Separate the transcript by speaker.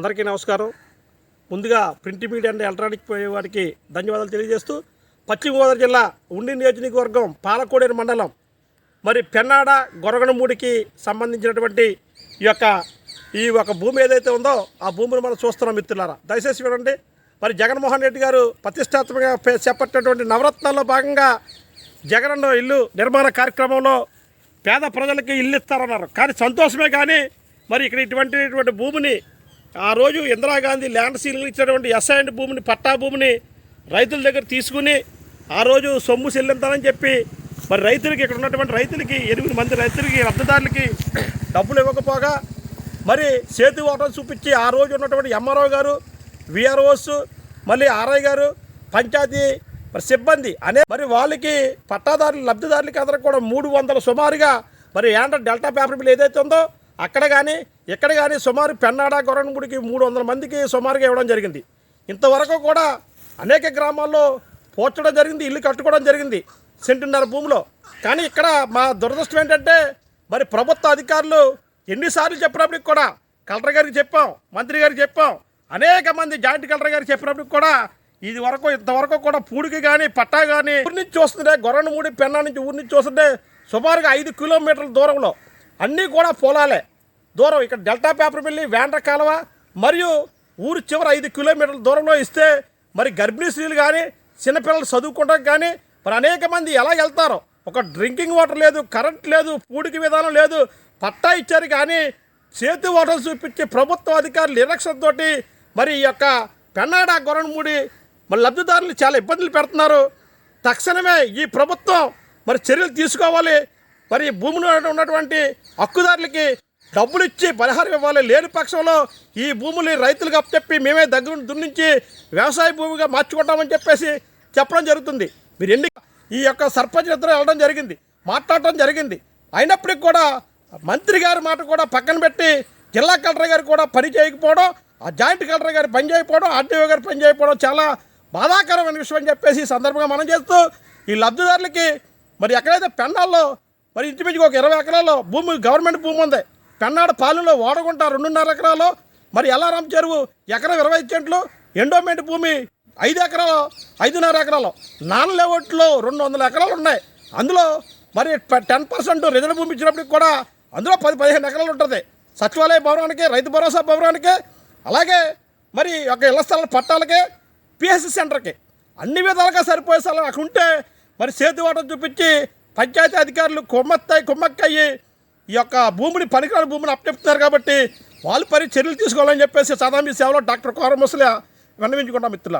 Speaker 1: అందరికీ నమస్కారం. ముందుగా ప్రింట్ మీడియా అండ్ ఎలక్ట్రానిక్ వారికి ధన్యవాదాలు తెలియజేస్తూ పశ్చిమ గోదావరి జిల్లా ఉండి నియోజకవర్గం పాలకోడేరు మండలం మరి పెన్నాడ గొరగనమూడికి సంబంధించినటువంటి ఈ యొక్క ఈ ఒక భూమి ఏదైతే ఉందో ఆ భూమిని మనం చూస్తున్నాం మిత్రులారా. దయచేసి వినండి. మరి జగన్మోహన్ రెడ్డి గారు ప్రతిష్టాత్మకంగా చేపట్టినటువంటి నవరత్నాల్లో భాగంగా జగనన్న ఇల్లు నిర్మాణ కార్యక్రమంలో పేద ప్రజలకి ఇల్లు ఇస్తారన్నారు. కానీ సంతోషమే కానీ మరి ఇక్కడ ఇటువంటి ఇటువంటి భూమిని ఆ రోజు ఇందిరాగాంధీ ల్యాండ్ సీలింగ్ ఇచ్చినటువంటి ఎస్ఐండ్ భూమిని పట్టా భూమిని రైతుల దగ్గర తీసుకుని ఆ రోజు సొమ్ము చెల్లించాలని చెప్పి మరి రైతులకి ఇక్కడ ఉన్నటువంటి రైతులకి ఎనిమిది మంది రైతులకి లబ్ధిదారులకి డబ్బులు ఇవ్వకపోగా మరి సేతు ఓటం చూపించి ఆ రోజు ఉన్నటువంటి ఎంఆర్ఓ గారు విఆర్ఓస్ మళ్ళీ ఆర్ఐ గారు పంచాయతీ మరి సిబ్బంది అనే మరి వాళ్ళకి పట్టాదారులు లబ్ధిదారులకి అందరికి కూడా మూడు వందల సుమారుగా మరి ఏంట డెల్టా పేపర్ బిల్ ఏదైతే ఉందో అక్కడ కానీ ఇక్కడ కానీ సుమారు పెన్నాడ గొర్రెనగుడికి మూడు వందల మందికి సుమారుగా ఇవ్వడం జరిగింది. ఇంతవరకు కూడా అనేక గ్రామాల్లో పోర్చడం జరిగింది ఇల్లు కట్టుకోవడం జరిగింది సెంటున్నర భూమిలో. కానీ ఇక్కడ మా దురదృష్టం ఏంటంటే మరి ప్రభుత్వ అధికారులు ఎన్నిసార్లు చెప్పినప్పటికి కూడా కలెక్టర్ గారికి చెప్పాం మంత్రి గారికి చెప్పాం అనేక మంది జాయింట్ కలెక్టర్ గారికి చెప్పినప్పటికి కూడా ఇది వరకు ఇంతవరకు కూడా పూడికి కానీ పట్టా కానీ ఊరి నుంచి చూస్తుంటే గొర్రెనమూడి పెన్నా నుంచి ఊరి నుంచి చూస్తుంటే సుమారుగా ఐదు కిలోమీటర్ల దూరంలో. అన్నీ కూడా పొలాలే. దూరం ఇక్కడ డెల్టా పేపర్ మిల్లి వేండ్ర కాలువ మరియు ఊరు చివర ఐదు కిలోమీటర్ల దూరంలో ఇస్తే మరి గర్భిణీ స్త్రీలు కానీ చిన్నపిల్లలు చదువుకోవడానికి కానీ మరి అనేక మంది ఎలా వెళ్తారో. ఒక డ్రింకింగ్ వాటర్ లేదు కరెంట్ లేదు పూడికి విధానం లేదు పట్టా ఇచ్చారు కానీ చేతి ఓటలు చూపించే ప్రభుత్వ అధికారులు నిరక్షణతో మరి ఈ యొక్క పెన్నాడ గొరణమూడి మరి లబ్ధిదారులు చాలా ఇబ్బందులు పెడుతున్నారు. తక్షణమే ఈ ప్రభుత్వం మరి చర్యలు తీసుకోవాలి. మరి భూమిలో ఉన్నటువంటి హక్కుదారులకి డబ్బులు ఇచ్చి పరిహారం ఇవ్వాలి. లేని పక్షంలో ఈ భూములు రైతులకు అప్పచెప్పి మేమే దగ్గర దున్నించి వ్యవసాయ భూమిగా మార్చుకుంటామని చెప్పేసి చెప్పడం జరుగుతుంది. మీరు ఎన్ని ఈ యొక్క సర్పంచ్ ఇద్దరు వెళ్ళడం జరిగింది. మాట్లాడటం జరిగింది. అయినప్పటికీ కూడా మంత్రి గారి మాట కూడా పక్కన పెట్టి జిల్లా కలెక్టర్ గారు కూడా పని చేయకపోవడం ఆ జాయింట్ కలెక్టర్ గారు పని చేయకపోవడం ఆర్డీఓ గారు పని చేయకపోవడం చాలా బాధాకరమైన విషయం అని చెప్పేసి సందర్భంగా మనం చేస్తూ ఈ లబ్ధిదారులకి మరి ఎక్కడైతే పెన్నాల్లో మరి ఇంటిమించి ఒక ఇరవై ఎకరాల్లో భూమి గవర్నమెంట్ భూమి ఉంది. పెన్నాడు పాలెంలో ఓడగుంట రెండున్నర ఎకరాలు. మరి ఎల్లారం చెరువు ఎకరం ఇరవై సెంట్లు ఎండోమెంట్ భూమి ఐదు ఎకరాలు ఐదున్నర ఎకరాలు. నాన్ లెవెట్లో రెండు వందల ఎకరాలు ఉన్నాయి. అందులో మరి టెన్ పర్సెంట్ రిజర్వ్ భూమి ఇచ్చినప్పటికి కూడా అందులో పది పదిహేను ఎకరాలు ఉంటుంది. సచివాలయ భవనానికి రైతు భరోసా భవనానికి అలాగే మరి ఒక ఇళ్ళ స్థల పట్టాలకి పిఎస్సి సెంటర్కి. అన్ని విధాలుగా సరిపోయే స్థలం అక్కడ ఉంటే మరి సేతు వాటం చూపించి పంచాయతీ అధికారులు కుమ్మత్తాయి కొమ్మక్కయ్యి ఈ యొక్క భూమిని పనికిరాని భూమిని అప్పచెప్తున్నారు కాబట్టి వాళ్ళు పరి చర్యలు తీసుకోవాలని చెప్పేసి సదా మీ సేవలో డాక్టర్ కోరముసలే విన్నవించుకుంటాం మిత్రుల